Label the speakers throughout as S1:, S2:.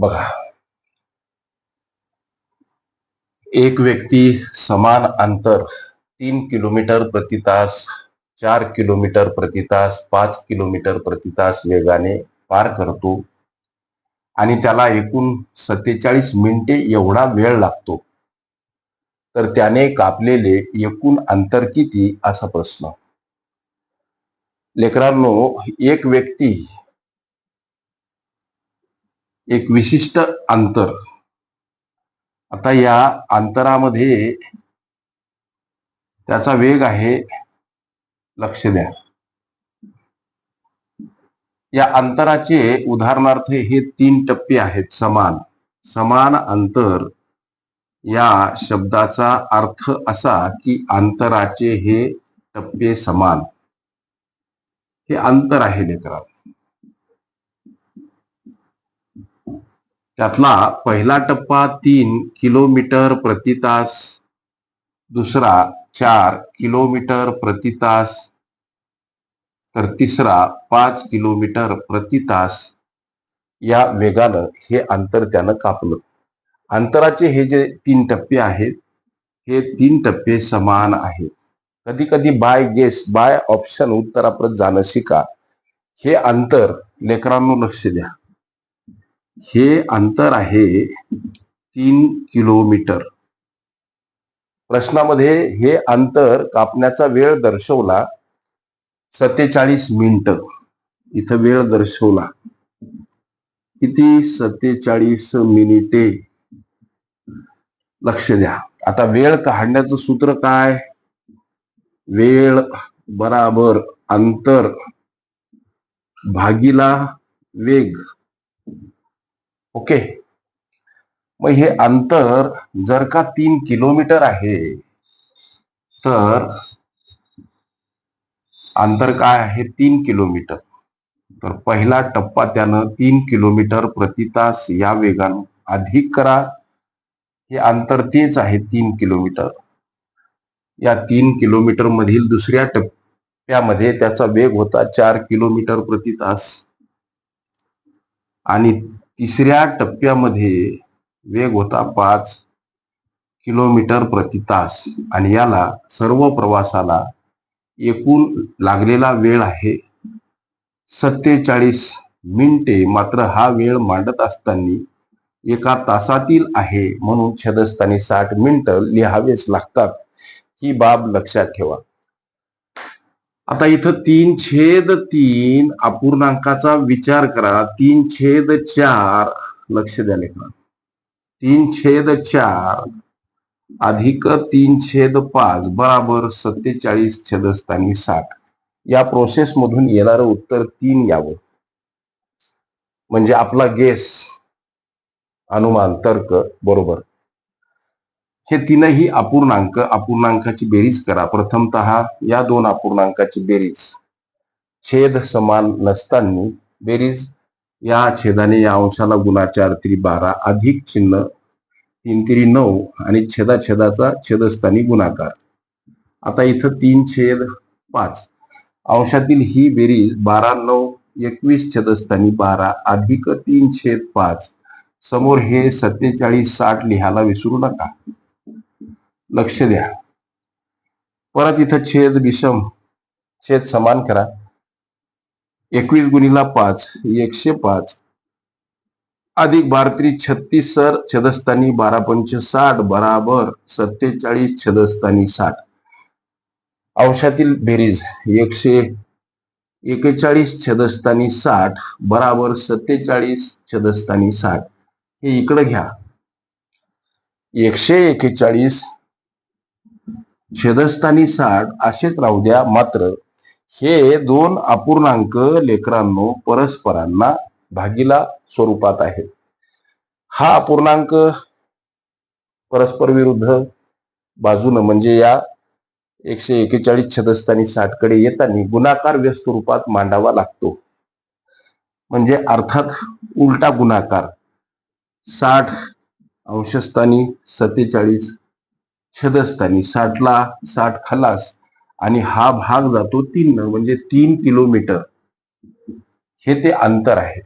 S1: बघा. एक व्यक्ती समान अंतर तीन किलोमीटर प्रति तास चार किलोमीटर प्रति तास पाच किलोमीटर प्रति तास वेगाने पार करतो. आणि त्याला एकूण सत्तेचाळीस मिनिटे एवढा वेळ लागतो. तर त्याने कापलेले एकूण अंतर किती? असा प्रश्न. लेकरांनो एक व्यक्ती एक विशिष्ट अंतर. आता या अंतरामध्ये त्याचा वेग आहे लक्ष द्या. या अंतराचे उदाहरणार्थ हे तीन टप्पे आहेत समान. समान अंतर या शब्दाचा अर्थ असा की अंतराचे हे टप्पे समान. हे अंतर आहे लेकरात त्यातला पहिला टप्पा तीन किलोमीटर प्रति तास दुसरा चार किलोमीटर प्रति तास तर तिसरा पाच किलोमीटर प्रति तास. या वेगानं हे अंतर त्यानं कापलं. अंतराचे हे जे तीन टप्पे आहेत हे तीन टप्पे समान आहेत. कधी कधी बाय गेस बाय ऑप्शन उत्तराप्रत जाणं शिका. हे अंतर लेकरांनो लक्ष द्या. हे अंतर आहे तीन किलोमीटर. प्रश्नामध्ये हे अंतर कापण्याचा वेळ दर्शवला सत्तेचाळीस मिनिट. इथं वेळ दर्शवला. किती? सत्तेचाळीस मिनिटे. लक्ष द्या. आता वेळ काढण्याचं सूत्र काय? वेळ बराबर अंतर भागीला वेग. ओके. मग हे अंतर जर का तीन किलोमीटर आहे तर अंतर काय आहे? तीन किलोमीटर. तर पहिला टप्पा त्यानं तीन किलोमीटर प्रति तास या वेगानं अधिक करा. हे अंतर तेच आहे तीन किलोमीटर. या तीन किलोमीटर मधील दुसऱ्या टप्प्यामध्ये त्याचा वेग होता चार किलोमीटर प्रति तास. आणि तिसऱ्या टप्प्यामध्ये वेग होता पाच किलोमीटर प्रति तास. आणि याला सर्व प्रवासाला एकूण लागलेला वेळ आहे. सत्तेचाळीस मिनिटे मात्र हा वेळ मांडत असताना एका तासातील आहे म्हणून छदस्थानी साठ मिनिटं लिहावेच लागतात. ही बाब लक्षात ठेवा. आता इथं तीन छेद तीन अपूर्णांकाचा विचार करा. तीन छेद चार. लक्ष द्या लेखना तीन छेद चार अधिक तीन छेद पाच बराबर सत्तेचाळीस छेदस्थानी साठ. या प्रोसेस मधून येणारं उत्तर तीन यावं. म्हणजे आपला गेस अनुमान तर्क बरोबर. हे तीनही अपूर्णांक अपूर्णांकाची बेरीज करा. प्रथमतः या दोन अपूर्णांकाची बेरीज. छेद समान नसताना बेरीज. या छेदाने या अंशाला गुणाचार त्री बारा अधिक चिन्ह तीन तिरी नऊ आणि छेदा छेदाचा छेदस्थानी गुणाकार. आता इथं तीन छेद पाच. अंशातील ही बेरीज बारा नऊ एकवीस छेदस्थानी बारा अधिक तीन छेद पाच. समोर हे सत्तेचाळीस साठ लिहायला विसरू नका. लक्ष द्या. परत इथं छेद विषम छेद समान करा. एकवीस गुणीला पाच एकशे पाच. अधिक बारत्री छत्तीस सर छदस्थानी बारा पंच साठ बराबर सत्तेचाळीस छदस्थानी साठ. अंशातील बेरीज एकशे एकेचाळीस छदस्थानी साठ बराबर सत्तेचाळीस छदस्थानी साठ. हे इकडं घ्या. एकशे एकेचाळीस छेदस्थानी साठ असेच राहू द्या मात्र हे दोन अपूर्णांक लेकरांनो परस्परांना भागीला स्वरूपात आहेत. हा अपूर्णांक परस्पर विरुद्ध बाजूनं म्हणजे या एकशे एकेचाळीस छदस्थानी साठकडे येताना गुणाकार व्यस्त रूपात मांडावा लागतो. म्हणजे अर्थात उलटा गुणाकार. साठ अंशस्थानी सत्तेचाळीस छेदस्थानी साठला साठ खलास आणि हा भाग जातो तीन म्हणजे तीन किलोमीटर. हे ते अंतर आहे.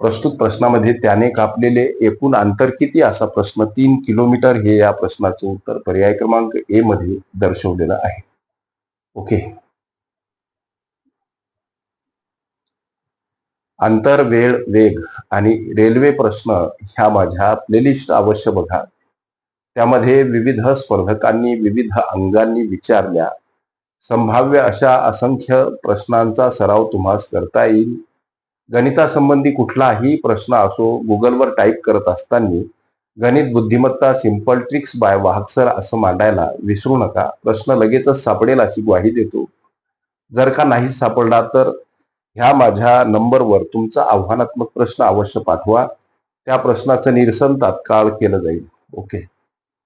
S1: प्रस्तुत प्रश्नामध्ये त्याने कापलेले एकूण अंतर किती? असा प्रश्न तीन किलोमीटर हे या प्रश्नाचे उत्तर पर्याय क्रमांक ए मध्ये दर्शवलेलं आहे. ओके. अंतर वेळ वेग आणि रेल्वे प्रश्न ह्या माझ्या प्लेलिस्ट अवश्य बघा. त्यामध्ये विविध स्पर्धकांनी विविध अंगांनी विचारल्या. संभाव्य अशा असंख्य प्रश्नांचा सराव तुम्हास करता येईल. गणितासंबंधी कुठलाही प्रश्न असो गुगलवर टाईप करत असताना गणित बुद्धिमत्ता सिंपल ट्रिक्स बाय वाहकसर असं मांडायला विसरू नका. प्रश्न लगेचच सापडेल अशी ग्वाही देतो. जर का नाही सापडला तर ह्या माझ्या नंबरवर तुमचा आव्हानात्मक प्रश्न अवश्य पाठवा. त्या प्रश्नाचं निरसन तात्काळ केलं जाईल. ओके.